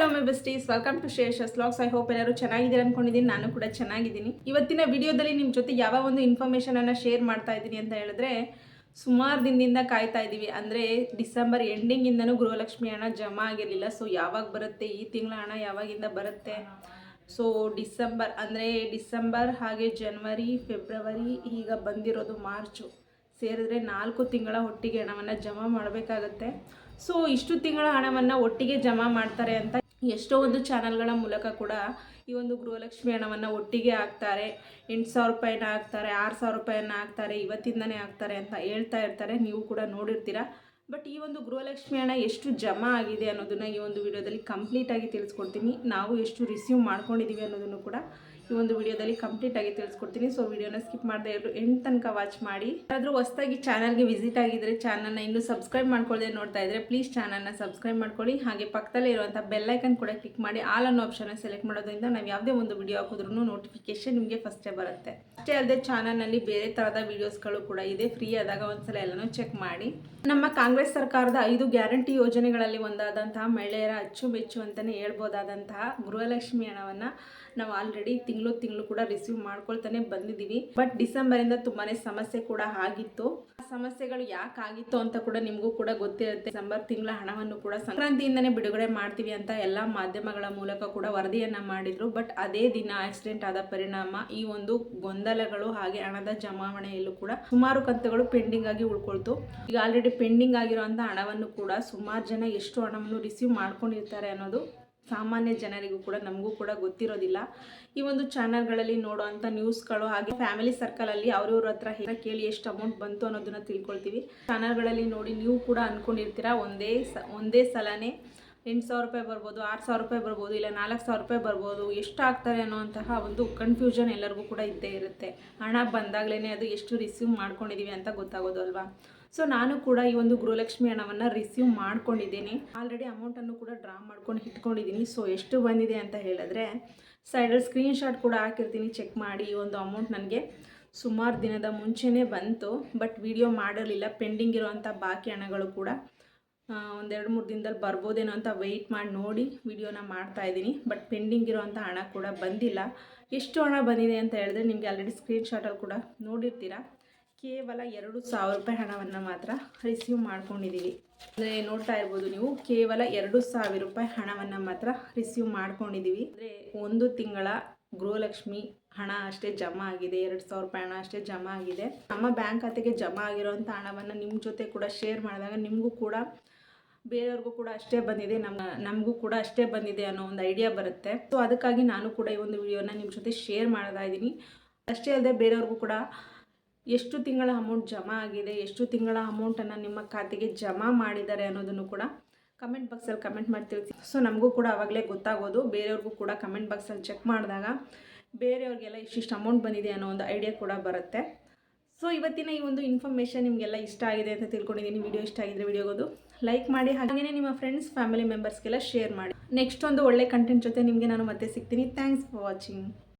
Hello my besties welcome to Shesha's vlogs I hope ಎಲ್ಲರೂ ಚೆನ್ನಾಗಿದ್ದೀರಿ ಅನ್ಕೊಂಡಿದ್ದೀನಿ. ನಾನು ಕೂಡ ಚೆನ್ನಾಗಿದ್ದೀನಿ. ಇವತ್ತಿನ ವಿಡಿಯೋದಲ್ಲಿ ನಿಮ್ಮ ಜೊತೆ ಯಾವ ಒಂದು ಇನ್ಫಾರ್ಮೇಷನನ್ನು ಶೇರ್ ಮಾಡ್ತಾ ಇದ್ದೀನಿ ಅಂತ ಹೇಳಿದ್ರೆ, ಸುಮಾರು ದಿನದಿಂದ ಕಾಯ್ತಾ ಇದ್ದೀವಿ ಅಂದರೆ ಡಿಸೆಂಬರ್ ಎಂಡಿಂಗಿಂದನೂ ಗೃಹಲಕ್ಷ್ಮಿ ಹಣ ಜಮಾ ಆಗಿರಲಿಲ್ಲ. ಸೊ ಯಾವಾಗ ಬರುತ್ತೆ, ಈ ತಿಂಗಳ ಹಣ ಯಾವಾಗಿಂದ ಬರುತ್ತೆ? ಸೊ ಡಿಸೆಂಬರ್, ಅಂದರೆ ಡಿಸೆಂಬರ್ ಹಾಗೆ ಜನವರಿ ಫೆಬ್ರವರಿ ಈಗ ಬಂದಿರೋದು ಮಾರ್ಚು ಸೇರಿದ್ರೆ ನಾಲ್ಕು ತಿಂಗಳ ಒಟ್ಟಿಗೆ ಹಣವನ್ನು ಜಮಾ ಮಾಡಬೇಕಾಗತ್ತೆ. ಸೊ ಇಷ್ಟು ತಿಂಗಳ ಹಣವನ್ನು ಒಟ್ಟಿಗೆ ಜಮಾ ಮಾಡ್ತಾರೆ ಅಂತ ಎಷ್ಟೋ ಒಂದು ಚಾನಲ್ಗಳ ಮೂಲಕ ಕೂಡ ಈ ಒಂದು ಗೃಹಲಕ್ಷ್ಮಿ ಹಣವನ್ನು ಒಟ್ಟಿಗೆ ಹಾಕ್ತಾರೆ. ಎಂಟು ಸಾವಿರ ರೂಪಾಯಿನ ಹಾಕ್ತಾರೆ, ಆರು ಸಾವಿರ ರೂಪಾಯಿನ ಹಾಕ್ತಾರೆ, ಇವತ್ತಿಂದನೇ ಹಾಕ್ತಾರೆ ಅಂತ ಹೇಳ್ತಾ ಇರ್ತಾರೆ. ನೀವು ಕೂಡ ನೋಡಿರ್ತೀರ. ಬಟ್ ಈ ಒಂದು ಗೃಹಲಕ್ಷ್ಮಿ ಹಣ ಎಷ್ಟು ಜಮಾ ಆಗಿದೆ ಅನ್ನೋದನ್ನು ಈ ಒಂದು ವಿಡಿಯೋದಲ್ಲಿ ಕಂಪ್ಲೀಟಾಗಿ ತಿಳಿಸ್ಕೊಡ್ತೀನಿ. ನಾವು ಎಷ್ಟು ರಿಸೀವ್ ಮಾಡ್ಕೊಂಡಿದ್ದೀವಿ ಅನ್ನೋದನ್ನು ಕೂಡ ಈ ಒಂದು ವಿಡಿಯೋದಲ್ಲಿ ಕಂಪ್ಲೀಟ್ ಆಗಿ ತಿಳಿಸ್ಕೊಡ್ತೀನಿ. ಸೊ ವಿಡಿಯೋನ ಸ್ಕಿಪ್ ಮಾಡದೆ ಎಲ್ಲರೂ ಎಂಡ್ ತನಕ ವಾಚ್ ಮಾಡಿ. ಆದ್ರೂ ಹೊಸದಾಗಿ ಚಾನಲ್ಗೆ ವಿಸಿಟ್ ಆಗಿದ್ರೆ ಚಾನಲ್ನ ಇನ್ನೂ ಸಬ್ಸ್ಕ್ರೈಬ್ ಮಾಡ್ಕೊಳ್ಳದೆ ನೋಡ್ತಾ ಇದ್ರೆ ಪ್ಲೀಸ್ ಚಾನಲ್ನ ಸಬ್ಸ್ಕ್ರೈಬ್ ಮಾಡ್ಕೊಳ್ಳಿ. ಹಾಗೆ ಪಕ್ಕದಲ್ಲೇ ಇರುವಂಥ ಬೆಲ್ಲೈಕನ್ ಕೂಡ ಕ್ಲಿಕ್ ಮಾಡಿ ಆಲ್ ಅನ್ನೋ ಆಪ್ಷನ್ ಸೆಲೆಕ್ಟ್ ಮಾಡೋದ್ರಿಂದ ನಾವು ಯಾವುದೇ ಒಂದು ವಿಡಿಯೋ ಹಾಕಿದ್ರೂ ನೋಟಿಫಿಕೇಶನ್ ನಿಮಗೆ ಫಸ್ಟೇ ಬರುತ್ತೆ. ಅಷ್ಟೇ ಅಲ್ಲದೆ ಚಾನಲ್ನಲ್ಲಿ ಬೇರೆ ಥರದ ವಿಡಿಯೋಸ್ಗಳು ಕೂಡ ಇದೆ. ಫ್ರೀ ಆದಾಗ ಒಂದ್ಸಲ ಎಲ್ಲನೂ ಚೆಕ್ ಮಾಡಿ. ನಮ್ಮ ಕಾಂಗ್ರೆಸ್ ಸರ್ಕಾರದ ಐದು ಗ್ಯಾರಂಟಿ ಯೋಜನೆಗಳಲ್ಲಿ ಒಂದಾದಂತಹ ಮಹಿಳೆಯರ ಅಚ್ಚುಮೆಚ್ಚು ಅಂತಲೇ ಹೇಳ್ಬೋದಾದಂತಹ ಗೃಹಲಕ್ಷ್ಮಿ ಹಣವನ್ನು ನಾವು ಆಲ್ರೆಡಿ ತಿಂಗಳು ಕೂಡ ರಿಸೀವ್ ಮಾಡ್ಕೊಳ್ತಾನೆ ಬಂದಿದ್ದೀವಿ. ಬಟ್ ಡಿಸೆಂಬರಿಂದ ತುಂಬಾನೇ ಸಮಸ್ಯೆ ಕೂಡ ಆಗಿತ್ತು. ಆ ಸಮಸ್ಯೆಗಳು ಯಾಕೆ ಆಗಿತ್ತು ಅಂತ ಕೂಡ ನಿಮಗೂ ಕೂಡ ಗೊತ್ತಿರುತ್ತೆ. ಡಿಸೆಂಬರ್ ತಿಂಗಳ ಹಣವನ್ನು ಕೂಡ ಸಂಕ್ರಾಂತಿಯಿಂದನೇ ಬಿಡುಗಡೆ ಮಾಡ್ತೀವಿ ಅಂತ ಎಲ್ಲ ಮಾಧ್ಯಮಗಳ ಮೂಲಕ ಕೂಡ ವರದಿಯನ್ನ ಮಾಡಿದ್ರು. ಬಟ್ ಅದೇ ದಿನ ಆಕ್ಸಿಡೆಂಟ್ ಆದ ಪರಿಣಾಮ ಈ ಒಂದು ಗೊಂದಲಗಳು ಹಾಗೆ ಹಣದ ಜಮಾವಣೆಯಲ್ಲೂ ಕೂಡ ಸುಮಾರು ಕಂತುಗಳು ಪೆಂಡಿಂಗ್ ಆಗಿ ಉಳ್ಕೊಳ್ತು. ಈಗ ಆಲ್ರೆಡಿ ಪೆಂಡಿಂಗ್ ಆಗಿರುವಂತಹ ಹಣವನ್ನು ಕೂಡ ಸುಮಾರು ಜನ ಎಷ್ಟು ಹಣವನ್ನು ರಿಸೀವ್ ಮಾಡ್ಕೊಂಡಿರ್ತಾರೆ ಅನ್ನೋದು ಸಾಮಾನ್ಯ ಜನರಿಗೂ ಕೂಡ, ನಮಗೂ ಕೂಡ ಗೊತ್ತಿರೋದಿಲ್ಲ. ಈ ಒಂದು ಚಾನಲ್ಗಳಲ್ಲಿ ನೋಡುವಂಥ ನ್ಯೂಸ್ಗಳು ಹಾಗೆ ಫ್ಯಾಮಿಲಿ ಸರ್ಕಲಲ್ಲಿ ಅವ್ರವ್ರ ಹತ್ರ ಹೇಗೆ ಕೇಳಿ ಎಷ್ಟು ಅಮೌಂಟ್ ಬಂತು ಅನ್ನೋದನ್ನ ತಿಳ್ಕೊಳ್ತೀವಿ. ಚಾನಲ್ಗಳಲ್ಲಿ ನೋಡಿ ನೀವು ಕೂಡ ಅಂದ್ಕೊಂಡಿರ್ತೀರ ಒಂದೇ ಸ, ಒಂದೇ ಸಲನೇ ಎಂಟು ಸಾವಿರ ರೂಪಾಯಿ ಬರ್ಬೋದು, ಆರು ಸಾವಿರ ರೂಪಾಯಿ ಬರ್ಬೋದು, ಇಲ್ಲ ನಾಲ್ಕು ಸಾವಿರ ರೂಪಾಯಿ ಬರ್ಬೋದು, ಎಷ್ಟು ಆಗ್ತಾರೆ ಅನ್ನೋಂತಹ ಒಂದು ಕನ್ಫ್ಯೂಷನ್ ಎಲ್ಲರಿಗೂ ಕೂಡ ಇದ್ದೇ ಇರುತ್ತೆ. ಹಣ ಬಂದಾಗಲೇ ಅದು ಎಷ್ಟು ರಿಸೀವ್ ಮಾಡ್ಕೊಂಡಿದ್ದೀವಿ ಅಂತ ಗೊತ್ತಾಗೋದು ಅಲ್ವಾ? ಸೊ ನಾನು ಕೂಡ ಈ ಒಂದು ಗೃಹಲಕ್ಷ್ಮಿ ಹಣವನ್ನು ರಿಸೀವ್ ಮಾಡ್ಕೊಂಡಿದ್ದೀನಿ. ಆಲ್ರೆಡಿ ಅಮೌಂಟನ್ನು ಕೂಡ ಡ್ರಾ ಮಾಡ್ಕೊಂಡು ಇಟ್ಕೊಂಡಿದ್ದೀನಿ. ಸೊ ಎಷ್ಟು ಬಂದಿದೆ ಅಂತ ಹೇಳಿದ್ರೆ ಸೈಡಲ್ಲಿ ಸ್ಕ್ರೀನ್ಶಾಟ್ ಕೂಡ ಹಾಕಿರ್ತೀನಿ ಚೆಕ್ ಮಾಡಿ. ಈ ಒಂದು ಅಮೌಂಟ್ ನನಗೆ ಸುಮಾರು ದಿನದ ಮುಂಚೆನೇ ಬಂತು. ಬಟ್ ವಿಡಿಯೋ ಮಾಡಿರಲಿಲ್ಲ. ಪೆಂಡಿಂಗ್ ಇರುವಂಥ ಬಾಕಿ ಹಣಗಳು ಕೂಡ ಒಂದೆರಡು ಮೂರು ದಿನದಲ್ಲಿ ಬರ್ಬೋದೇನೋ ಅಂತ ವೆಯ್ಟ್ ಮಾಡಿ ನೋಡಿ ವಿಡಿಯೋನ ಮಾಡ್ತಾ ಇದ್ದೀನಿ. ಬಟ್ ಪೆಂಡಿಂಗ್ ಇರೋವಂಥ ಹಣ ಕೂಡ ಬಂದಿಲ್ಲ. ಎಷ್ಟು ಹಣ ಬಂದಿದೆ ಅಂತ ಹೇಳಿದ್ರೆ, ನಿಮಗೆ ಆಲ್ರೆಡಿ ಸ್ಕ್ರೀನ್ಶಾಟಲ್ಲಿ ಕೂಡ ನೋಡಿರ್ತೀರ? ಕೇವಲ ಎರಡು ಸಾವಿರ ರೂಪಾಯಿ ಹಣವನ್ನು ಮಾತ್ರ ರಿಸೀವ್ ಮಾಡ್ಕೊಂಡಿದ್ದೀವಿ. ಅಂದರೆ ನೋಡ್ತಾ ಇರ್ಬೋದು ನೀವು, ಕೇವಲ ಎರಡು ಸಾವಿರ ರೂಪಾಯಿ ಹಣವನ್ನು ಮಾತ್ರ ರಿಸೀವ್ ಮಾಡ್ಕೊಂಡಿದ್ದೀವಿ. ಅಂದರೆ ಒಂದು ತಿಂಗಳ ಗೃಹಲಕ್ಷ್ಮಿ ಹಣ ಅಷ್ಟೇ ಜಮಾ ಆಗಿದೆ, ಎರಡು ಸಾವಿರ ರೂಪಾಯಿ ಹಣ ಅಷ್ಟೇ ಜಮಾ ಆಗಿದೆ. ನಮ್ಮ ಬ್ಯಾಂಕ್ ಖಾತೆಗೆ ಜಮಾ ಆಗಿರೋಂಥ ಹಣವನ್ನು ನಿಮ್ಮ ಜೊತೆ ಕೂಡ ಶೇರ್ ಮಾಡಿದಾಗ ನಿಮಗೂ ಕೂಡ, ಬೇರೆಯವ್ರಿಗೂ ಕೂಡ ಅಷ್ಟೇ ಬಂದಿದೆ, ನಮ್ಮ, ನಮಗೂ ಕೂಡ ಅಷ್ಟೇ ಬಂದಿದೆ ಅನ್ನೋ ಒಂದು ಐಡಿಯಾ ಬರುತ್ತೆ. ಸೊ ಅದಕ್ಕಾಗಿ ನಾನು ಕೂಡ ಈ ಒಂದು ವಿಡಿಯೋನ ನಿಮ್ಮ ಜೊತೆ ಶೇರ್ ಮಾಡ್ತಾ ಇದ್ದೀನಿ. ಅಷ್ಟೇ ಅಲ್ಲದೆ ಬೇರೆಯವ್ರಿಗೂ ಕೂಡ ಎಷ್ಟು ತಿಂಗಳ ಅಮೌಂಟ್ ಜಮಾ ಆಗಿದೆ, ಎಷ್ಟು ತಿಂಗಳ ಅಮೌಂಟನ್ನು ನಿಮ್ಮ ಖಾತೆಗೆ ಜಮಾ ಮಾಡಿದ್ದಾರೆ ಅನ್ನೋದನ್ನು ಕೂಡ ಕಮೆಂಟ್ ಬಾಕ್ಸಲ್ಲಿ ಕಮೆಂಟ್ ಮಾಡಿ ತಿಳಿಸಿ. ಸೊ ನಮಗೂ ಕೂಡ ಆವಾಗಲೇ ಗೊತ್ತಾಗೋದು, ಬೇರೆಯವ್ರಿಗೂ ಕೂಡ ಕಮೆಂಟ್ ಬಾಕ್ಸಲ್ಲಿ ಚೆಕ್ ಮಾಡಿದಾಗ ಬೇರೆಯವ್ರಿಗೆಲ್ಲ ಇಷ್ಟಿಷ್ಟು ಅಮೌಂಟ್ ಬಂದಿದೆ ಅನ್ನೋ ಒಂದು ಐಡಿಯಾ ಕೂಡ ಬರುತ್ತೆ. ಸೊ ಇವತ್ತಿನ ಈ ಒಂದು ಇನ್ಫಾರ್ಮೇಷನ್ ನಿಮಗೆಲ್ಲ ಇಷ್ಟ ಆಗಿದೆ ಅಂತ ತಿಳ್ಕೊಂಡಿದ್ದೀನಿ. ವಿಡಿಯೋ ಇಷ್ಟ ಆಗಿದ್ರೆ ವಿಡಿಯೋಗೋದು ಲೈಕ್ ಮಾಡಿ ಹಾಗೆಯೇ ನಿಮ್ಮ ಫ್ರೆಂಡ್ಸ್ ಫ್ಯಾಮಿಲಿ ಮೆಂಬರ್ಸ್ಗೆಲ್ಲ ಶೇರ್ ಮಾಡಿ. ನೆಕ್ಸ್ಟ್ ಒಂದು ಒಳ್ಳೆ ಕಂಟೆಂಟ್ ಜೊತೆ ನಿಮಗೆ ನಾನು ಮತ್ತೆ ಸಿಗ್ತೀನಿ. Thanks for watching